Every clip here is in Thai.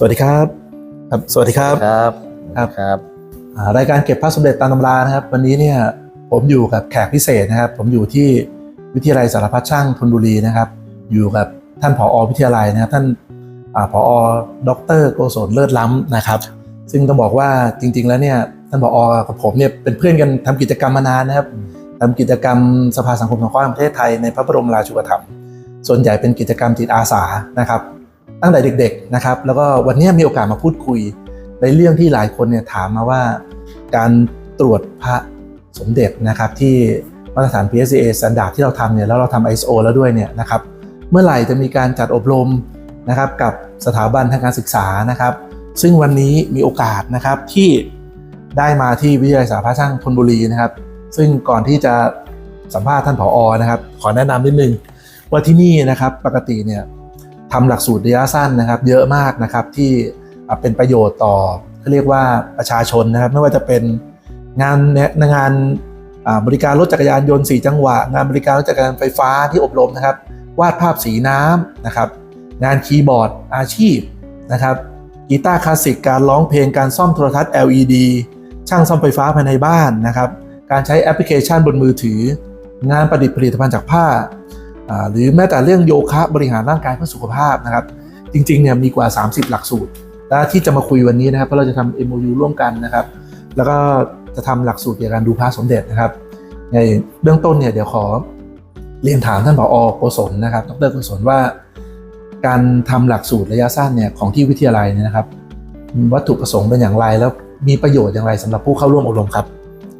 สวัสดีครับ ครับ สวัสดีครับ ครับครับครับอ่ารายการเก็บพระสมเด็จตามตำรานะครับ วันนี้เนี่ยผมอยู่กับแขกพิเศษนะครับ ผมอยู่ที่วิทยาลัยสารพัดช่างธนบุรีนะครับ อยู่กับท่านผอวิทยาลัยนะครับ ท่านอาผอดรโกศลเลิศล้ำนะครับ ซึ่งต้องบอกว่าจริง ๆ แล้วเนี่ยท่านผอกับผมเนี่ยเป็นเพื่อนกันทำกิจกรรมมานานนะครับทำกิจกรรมสภาสังคมสงเคราะห์แห่งประเทศไทยในพระบรมราชูปถัมภ์ส่วนใหญ่เป็นกิจกรรมจิตอาสานะครับ ตั้งแต่เด็กๆนะครับ แล้วก็วันนี้มีโอกาสมาพูดคุย ในเรื่องที่หลายคนเนี่ยถามมาว่า การตรวจพระสมเด็จนะครับที่มาตรฐาน PSA สแตนดาร์ที่เราทำเนี่ยแล้วเราทำ ISO แล้วด้วยเนี่ยนะครับเมื่อไหร่จะมีการจัดอบรมนะครับกับสถาบันทางการศึกษานะครับ ซึ่งวันนี้มีโอกาสนะครับที่ได้มาที่วิทยาลัยสาพช่างธนบุรีนะครับ ซึ่งก่อนที่จะสัมภาษณ์ท่านผอนะครับ ขอแนะนำนิดนึงว่าที่นี่นะครับปกติเนี่ย ทำหลักสูตรระยะสั้นนะครับ เยอะมากนะครับที่เป็นประโยชน์ต่อเขาเรียกว่าประชาชนนะครับ ไม่ว่าจะเป็นงานแนงานบริการรถจักรยานยนต์ 4 จังหวะ งานบริการรถจักรยานไฟฟ้าที่อบรมนะครับ วาดภาพสีน้ำนะครับ งานคีย์บอร์ดอาชีพนะครับกีตาร์คลาสสิกการร้องเพลงการซ่อมโทรทัศน์ LED ช่างซ่อมไฟฟ้าภายในบ้านนะครับ การใช้แอปพลิเคชันบนมือถือ งานประดิษฐ์ผลิตภัณฑ์จากผ้า หรือแม้แต่เรื่องโยคะบริหารร่างกายเพื่อสุขภาพนะครับ จริงๆเนี่ยมีกว่า 30 หลักสูตร และที่จะมาคุยวันนี้นะครับเพราะเราจะทำ MOU ร่วมกันนะครับ แล้วก็จะทำหลักสูตรเกี่ยวกับการดูพระสมเด็จนะครับ ในเบื้องต้นเนี่ยเดี๋ยวขอเรียนถามท่านผอโกศลนะครับ ดรโกศลว่า การทำหลักสูตรระยะสั้นเนี่ยของที่วิทยาลัยเนี่ยนะครับ วัตถุประสงค์เป็นอย่างไรแล้วมีประโยชน์อย่างไรสำหรับผู้เข้าร่วมอบรมครับ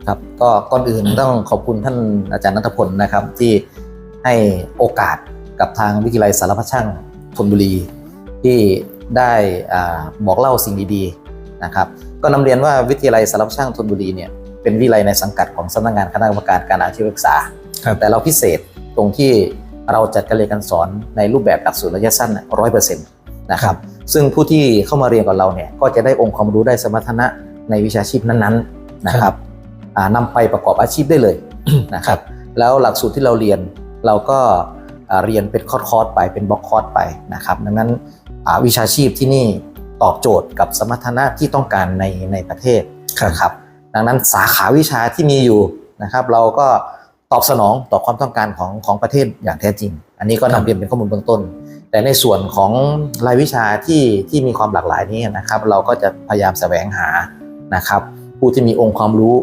ครับ ก็ก่อนอื่นต้องขอบคุณท่านอาจารย์นัทพลนะครับที่ ให้โอกาสกับทางวิทยาลัยสารพัดช่างธนบุรี ที่ได้อาบอกเล่าสิ่งดีๆนะครับก็นำเรียนว่าวิทยาลัยสารพัดช่างธนบุรีเนี่ยเป็นวิทยาลัยในสังกัดของสำนักงานคณะกรรมการการอาชีวศึกษาครับแต่เราพิเศษตรงที่เราจัดการเรียนการสอนในรูปแบบหลักสูตรระยะสั้นร้อยเปอร์เซ็นต์นะครับซึ่งผู้ที่เข้ามาเรียนกับเราเนี่ยก็จะได้องค์ความรู้ได้สมรรถนะในวิชาชีพนั้นๆนะครับอ่านำไปประกอบอาชีพได้เลยนะครับแล้วหลักสูตรที่เราเรียน เราก็อ่าเรียนเป็นคอร์สๆไปเป็นบล็อกคอร์สไปนะครับ ดังนั้นอ่าวิชาชีพที่นี่ตอบโจทย์กับสมรรถนะที่ต้องการในในประเทศครับนะครับ ดังนั้นสาขาวิชาที่มีอยู่นะครับ เราก็ตอบสนองต่อความต้องการของของประเทศอย่างแท้จริง อันนี้ก็ครันำบเรียนเป็นข้อมูลเบื้องต้น แต่ในส่วนของรายวิชาที่ที่มีความหลากหลายนี้นะครับ เราก็จะพยายามแสวงหานะครับ ผู้ที่มีองค์ความรู้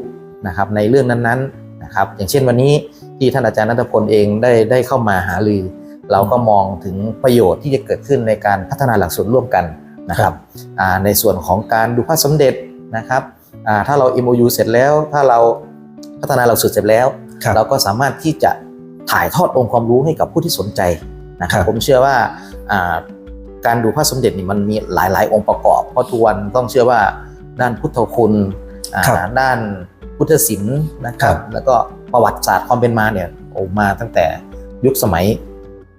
นะครับในเรื่องนั้นๆนะครับ อย่างเช่นวันนี้ ที่ท่านอาจารย์นัทพลเองได้ได้เข้ามาหารือ เราก็มองถึงประโยชน์ที่จะเกิดขึ้นในการพัฒนาหลักสูตรร่วมกันนะครับอ่าในส่วนของการดูพระสมเด็จนะครับอ่าถ้าเรา MOU เสร็จแล้ว ถ้าเราพัฒนาหลักสูตรเสร็จแล้วครับเราก็สามารถที่จะถ่ายทอดองค์ความรู้ให้กับผู้ที่สนใจนะครัครับบผมเชื่อว่าอ่าการดูพระสมเด็จนี่มันมีหลาย ๆ องค์ประกอบ เพราะทุกวันต้องเชื่อว่าด้านพุทธคุณอ่าครับด้านพุทธศิลป์นะครัครับบแล้วก็ ประวัติศาสตร์ความเป็นมาเนี่ยโอ้มาตั้งแต่ยุคสมัย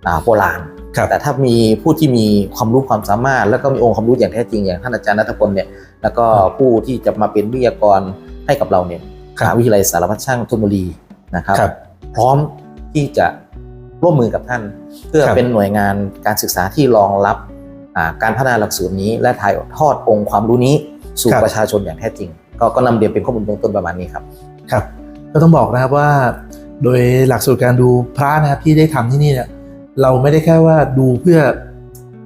อ่าโบราณครับแต่ถ้ามีผู้ที่มีความรู้ความสามารถ แล้วก็มีองค์ความรู้อย่างแท้จริงอย่างท่านอาจารย์นัทพลเนี่ยแล้วก็ผู้ที่จะมาเป็นวิทยากรให้กับเราเนี่ยครับมหาวิทยาลัยสารพัดช่างธนบุรีนะครับครับพร้อมที่จะร่วมมือกับท่าน เพื่อครับเป็นหน่วยงานการศึกษาที่รองรับอ่าการพัฒนาหลักสูตรนี้ และถ่ายทอดองค์ความรู้นี้สู่ครับประชาชนอย่างแท้จริง ก็ก็นำเรียนเป็นข้อมูลเบื้องต้นประมาณนี้ครับครับ ก็ต้องบอกนะครับว่า โดยหลักสูตรการดูพระนะครับที่ได้ทำที่นี่เนี่ยเราไม่ได้แค่ว่าดูเพื่อ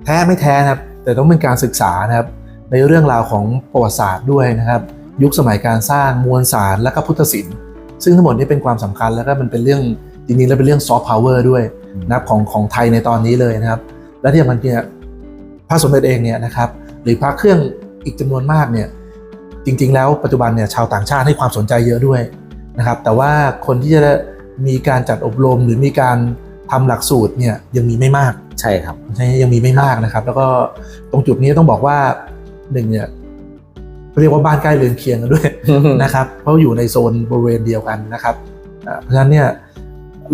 แท้ไม่แท้นะครับ แต่ต้องเป็นการศึกษานะครับ ในเรื่องราวของประวัติศาสตร์ด้วยนะครับ ยุคสมัยการสร้างมวลสารและก็พุทธศิลป์ซึ่งทั้งหมดนี้เป็นความสำคัญแล้วก็มันเป็นเรื่องจริงๆแล้วเป็นเรื่องซอฟต์พาวเวอร์ด้วยนะครับของของไทยในตอนนี้เลยนะครับ และที่สำคัญเนี่ยพระสมเด็จเองเนี่ยนะครับหรือพระเครื่องอีกจำนวนมากเนี่ยจริงๆ แล้วปัจจุบันเนี่ยชาวต่างชาติให้ความสนใจเยอะด้วย นะครับ แต่ว่าคนที่จะมีการจัดอบรมหรือมีการทำหลักสูตรเนี่ยยังมีไม่มากใช่ครับใช่ยังมีไม่มากนะครับ แล้วก็ตรงจุดนี้ต้องบอกว่าหนึ่งเนี่ยเรียกว่าบ้านใกล้เรือนเคียงกันด้วยนะครับ เพราะอยู่ในโซนบริเวณเดียวกันนะครับอ่าเพราะฉะนั้นเนี่ย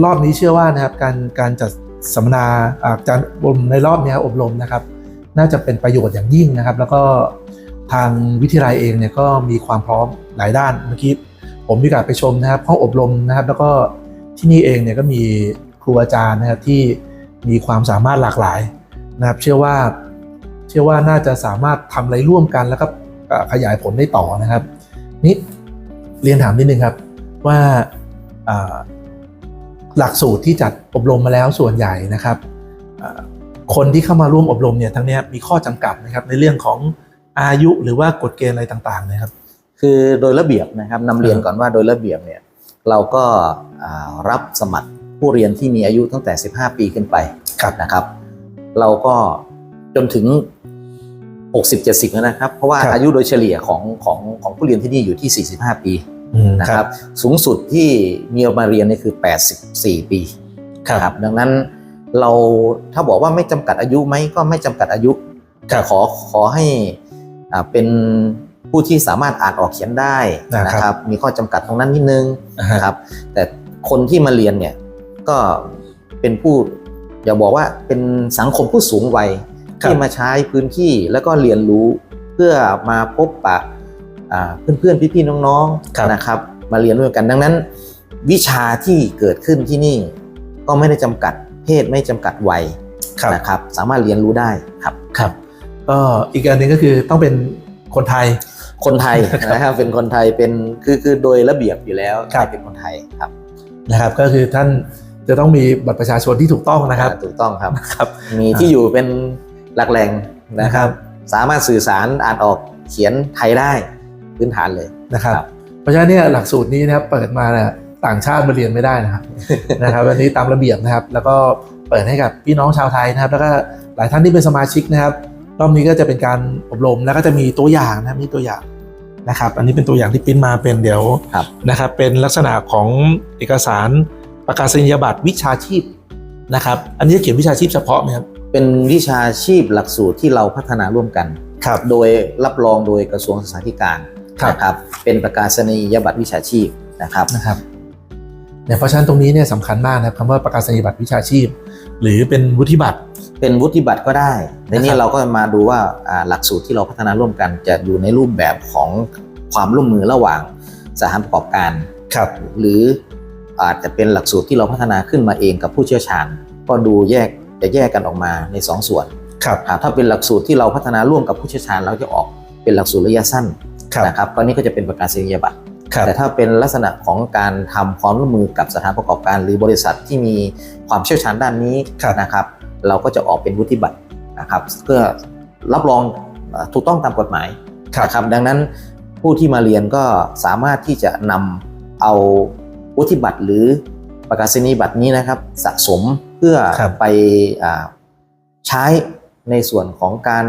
รอบนี้เชื่อว่านะครับการการจัดสัมมนาอ่าการอบรมในรอบเนี้ยอบรมนะครับ น่าจะเป็นประโยชน์อย่างยิ่งนะครับ แล้วก็ทางวิทยาลัยเองเนี่ยก็มีความพร้อมหลายด้านเมื่อกี้ ผมมีโอกาสไปชมนะครับห้องอบรมนะครับ แล้วก็ที่นี่เองเนี่ยก็มีครูอาจารย์นะครับที่มีความสามารถหลากหลายนะครับ เชื่อว่าเชื่อว่าน่าจะสามารถทำอะไรร่วมกันแล้วก็ขยายผลได้ต่อนะครับนี่เรียนถามนิดนึงครับว่าหลักสูตรที่จัดอบรมมาแล้วส่วนใหญ่นะครับคนที่เข้ามาร่วมอบรมเนี่ยทั้งนี้มีข้อจำกัดนะครับในเรื่องของอายุหรือว่ากฎเกณฑ์อะไรต่างๆนะครับ คือโดยระเบียบนะครับนำเรียนก่อนว่าโดยระเบียบเนี่ยเราก็อ่ารับสมัครผู้เรียนที่มีอายุตั้งแต่ 15 ปีขึ้นไปครับนะครับ เราก็จนถึง 60-70แล้วนะครับ เพราะว่าครับอายุโดยเฉลี่ยของของของผู้เรียนที่นี่อยู่ที่ 45 ปีอืมนะครับสูงสุดที่มีออกมาเรียนนี่คือ 84 ปีครับดังนั้นเราถ้าบอกว่าไม่จำกัดอายุไหมก็ไม่จำกัดอายุแต่ขอขอให้อ่าเป็น ผู้ที่สามารถอ่านออกเขียนได้นะครับนะครับมีข้อจำกัดตรงนั้นนิดนึงอ่าฮะนะครับ แต่คนที่มาเรียนเนี่ยก็เป็นผู้อย่าบอกว่าเป็นสังคมผู้สูงวัยครับที่มาใช้พื้นที่แล้วก็เรียนรู้เพื่อมาพบปะอ่าเพื่อนๆพี่ๆน้องครับๆนะครับ มาเรียนด้วยกันดังนั้น วิชาที่เกิดขึ้นที่นี่ก็ไม่ได้จำกัดเพศไม่จำกัดวัยครับนะครับ สามารถเรียนรู้ได้ครับครับก็อีกอันหนึ่งก็คือต้องเป็นคนไทย คนไทยนะครับเป็นคนไทยเป็นคือคือโดยระเบียบอยู่แล้วครับเป็นคนไทยครับนะครับ ก็คือท่านจะต้องมีบัตรประชาชนที่ถูกต้องนะครับอ่าถูกต้องครับครับมีที่อยู่เป็นหลักแหล่งนะครับนะครับ สามารถสื่อสารอ่านออกเขียนไทยได้พื้นฐานเลยนะครับครับ เพราะฉะนั้นเนี่ยหลักสูตรนี้นะครับเปิดมาเนี่ยต่างชาติมาเรียนไม่ได้นะครับนะครับอันนี้ตามระเบียบนะครับ แล้วก็เปิดให้กับพี่น้องชาวไทยนะครับ แล้วก็หลายท่านที่เป็นสมาชิกนะครับ รอบนี้ก็จะเป็นการอบรมแล้วก็จะมีตัวอย่างนะครับมีตัวอย่างนะครับ อันนี้เป็นตัวอย่างที่ปริ้นมาเป็นเดี๋ยวครับนะครับ เป็นลักษณะของเอกสารประกาศนียบัตรวิชาชีพนะครับ อันนี้จะเขียนวิชาชีพเฉพาะไหมครับเป็นวิชาชีพหลักสูตรที่เราพัฒนาร่วมกันครับโดยรับรองโดยกระทรวงศึกษาธิการครับนะครับ เป็นประกาศนียบัตรวิชาชีพนะครับนะครับ เนี่ยเพราะฉะนั้นตรงนี้เนี่ยสำคัญมากนะครับคำว่าประกาศนียบัตรวิชาชีพ หรือเป็นวุฒิบัตร เป็นวุฒิบัตรก็ได้ในนี้นะครับเราก็มาดูว่าอ่าหลักสูตรที่เราพัฒนาร่วมกันจะอยู่ในรูปแบบของความร่วมมือระหว่างสถานประกอบการครับหรืออาจจะเป็นหลักสูตรที่เราพัฒนาขึ้นมาเองกับผู้เชี่ยวชาญ ก็ดูแยกจะแยกกันออกมาในสองส่วนครับครับถ้าเป็นหลักสูตรที่เราพัฒนาร่วมกับผู้เชี่ยวชาญเราจะออกเป็นหลักสูตรระยะสั้นครับนะครับก็นี่ก็จะเป็นประกาศนียบัตรครับ แต่ถ้าเป็นลักษณะของการทำความร่วมมือกับสถานประกอบการหรือบริษัทที่มีความเชี่ยวชาญด้านนี้ครับนะครับ เราก็จะออกเป็นวุฒิบัตรนะครับ เพื่อรับรองเอ่อถูกต้องตามกฎหมายครับนะครับ ดังนั้นผู้ที่มาเรียนก็สามารถที่จะนำเอาวุฒิบัตรหรือประกาศนียบัตรนี้นะครับ สะสมเพื่อครับไปอ่าใช้ในส่วนของการ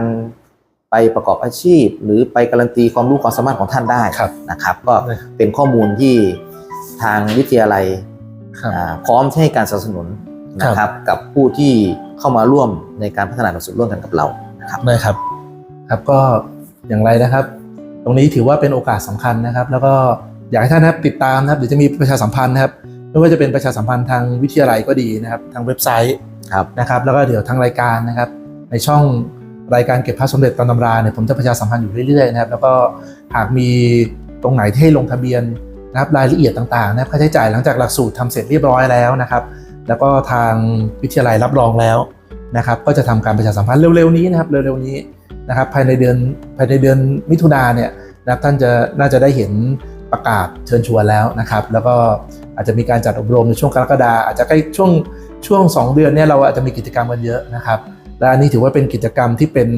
ไปประกอบอาชีพ หรือไปการันตีความรู้ความสามารถของท่านได้ครับนะครับ ก็เป็นข้อมูลที่ทางวิทยาลัยครับอ่าพร้อมที่ให้การสนับสนุนนะครับกับผู้ที่เข้ามาร่วมในการพัฒนาหลักสูตรร่วมกันกับเรานะครับนะครับ ครับก็อย่างไรนะครับ ตรงนี้ถือว่าเป็นโอกาสสำคัญนะครับ แล้วก็อยากให้ท่านนะครับติดตามนะครับเดี๋ยวจะมีประชาสัมพันธ์นะครับไม่ว่าจะเป็นประชาสัมพันธ์ทางวิทยาลัยก็ดีนะครับ ทางเว็บไซต์ครับนะครับ แล้วก็เดี๋ยวทางรายการนะครับ ในช่อง รายการเก็บพระสมเด็จตามตำราเนี่ยผมจะประชาสัมพันธ์อยู่เรื่อยๆนะครับแล้วก็หากมีตรงไหนที่ให้ลงทะเบียนนะครับรายละเอียดต่างๆนะครับค่าใช้จ่ายหลังจากหลักสูตรทำเสร็จเรียบร้อยแล้วนะครับ แล้วก็ทางวิทยาลัยรับรองแล้วนะครับก็จะทำการประชาสัมพันธ์เร็วๆนี้นะครับเร็วๆนี้นะครับภายในเดือนภายในเดือนมิถุนาเนี่ยนะครับท่านจะน่าจะได้เห็นประกาศเชิญชวนแล้วนะครับ แล้วก็อาจจะมีการจัดอบรมในช่วงกรกฎาอาจจะใกล้ช่วงช่วง 2 เดือนเนี่ยเราอาจจะมีกิจกรรมกันเยอะนะครับ และอันนี้ถือว่าเป็นกิจกรรมที่เป็น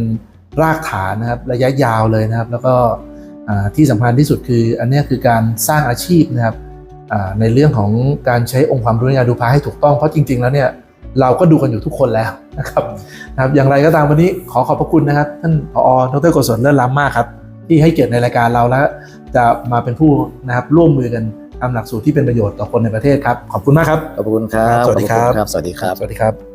รากฐานนะครับระยะยาวเลยนะครับ แล้วก็อ่าที่สำคัญที่สุดคือ อันเนี้ยคือการสร้างอาชีพนะครับอ่าในเรื่องของการใช้องค์ความรู้ในการดูพระให้ถูกต้องเพราะจริง ๆ แล้วเนี่ยเราก็ดูกันอยู่ทุกคนแล้วนะครับนะครับอย่างไรก็ตามวันนี้ขอขอบพระคุณนะครับ ท่านผอดรโกศลเลิศล้ำมากครับ ที่ให้เกียรติในรายการเราแล้วจะมาเป็นผู้นะครับร่วมมือกันทำหลักสูตรที่เป็นประโยชน์ต่อคนในประเทศครับ ขอบคุณมากครับ ขอบคุณครับ สวัสดีครับขอณสวัสดีครับ สวัสดีครับ